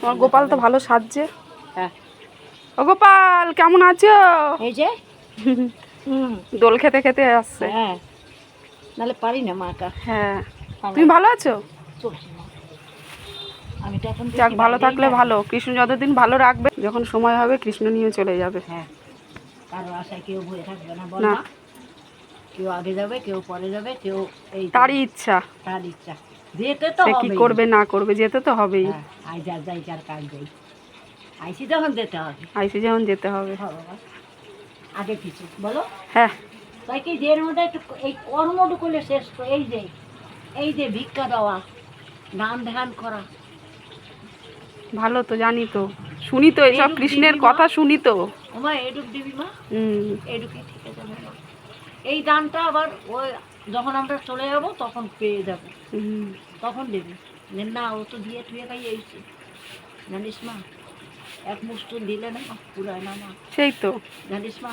তোমার গোপাল তো ভালো সাজছে। হ্যাঁ। ও গোপাল কেমন আছো? এই যে। হুম। দোল খেতে খেতে আসছে। হ্যাঁ। নাহলে পারি না মাটা হ্যাঁ। তুমি ভালো আছো? আমি তো এখন যাক ভালো থাকলে ভালো। কৃষ্ণ যতদিন ভালো রাখবে যখন সময় হবে কৃষ্ণ নিয়ে চলে যাবে। হ্যাঁ। কেউ থাকবে না বল না। না কেউ আগে যাবে কেউ পরে যাবে কেউ এই তারই ইচ্ছা। তার ইচ্ছা। যেতে তো সে কি হবেই। করবে না করবে যেতে তো হবেই। হ্যাঁ আই যার যাই যার কাজ যাই। আইসি তখন যেতে হবে। আইসি যেমন যেতে হবে। হ্যাঁ বাবা। আগে কিছু বলো। হ্যাঁ। তাই কি যে এর মধ্যে একটু এই কর্মটুকুলে শেষ করে এই যে এই যে ভিক্ষা দেওয়া গান ধ্যান করা। ভালো তো জানি তো। শুনি তো এইরূপ কৃষ্ণের কথা শুনি তো। ওমা এডুক দিবি মা হুম। এডুকে ঠিক আছে মা এই দানটা আবার ওই যখন আমরা চলে যাব তখন পেয়ে যাব। তখন দেবে। যে না ও তো দিয়ে টুয়ে খাই এইছে জানিস মা এক মুষ্ট দিলে না পুরায় না মা। সেই তো। জানিস মা